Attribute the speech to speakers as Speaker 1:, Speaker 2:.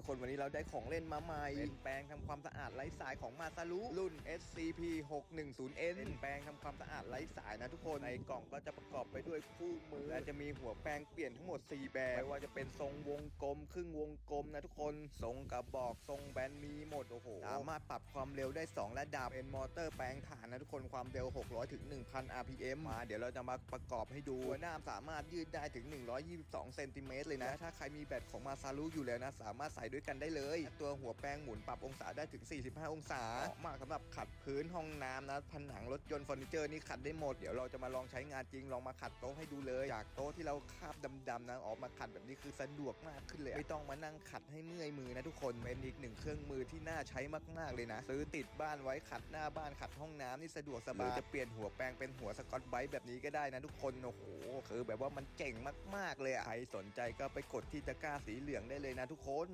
Speaker 1: ทุกคนวันนี้เราได้ของเล่นมาใหม่เป็นแปรงทำความสะอาดไร้สายของมาซารุรุ่น SCP 610N เป็นแปรงทำความสะอาดไร้สายนะทุกคนในกล่องก็จะประกอบไปด้วยคู่มือและจะมีหัวแปรงเปลี่ยนทั้งหมด 4 แบบไม่ว่าจะเป็นทรงวงกลม ครึ่งวงกลมนะทุกคนทรงกระบอกทรงแบนมีหมดโอ้โหสามารถปรับความเร็วได้ 2 ระดับเป็นมอเตอร์แปรงถ่านนะทุกคนความเร็ว 600ถึง1,000 RPM มาเดี๋ยวเราจะมาประกอบให้ดูหัวหน้าสามารถยืดได้ถึง 122เซนติเมตรเลยนะถ้าใครมีแบตของมาซารุอยู่แล้วนะสามารถใส่ด้วยกันได้เลย ตัวหัวแปรงหมุนปรับองศาได้ถึง 45 องศาเหมาะมากสำหรับขัดพื้นห้องน้ำนะผนังรถยนต์เฟอร์นิเจอร์นี่ขัดได้หมดเดี๋ยวเราจะมาลองใช้งานจริงลองมาขัดโต๊ะให้ดูเลยจากโต๊ะที่เราคาบดำๆนะออกมาขัดแบบนี้คือสะดวกมากขึ้นเลยไม่ต้องมานั่งขัดให้เมื่อยมือนะทุกคนเป็นอีกหนึ่งเครื่องมือที่น่าใช้มากๆเลยนะ ซื้อติดบ้านไว้ขัดหน้าบ้านขัดห้องน้ำนี่สะดวกสบายจะเปลี่ยนหัวแปรงเป็นหัวสกอตไบรท์แบบนี้ก็ได้นะทุกคนโอ้โหคือแบบว่ามันเจ๋งมากๆเลยอะใครสนใจก็ไปกดที่ตะกร้าสีเหลืองได้เลยนะทุกคน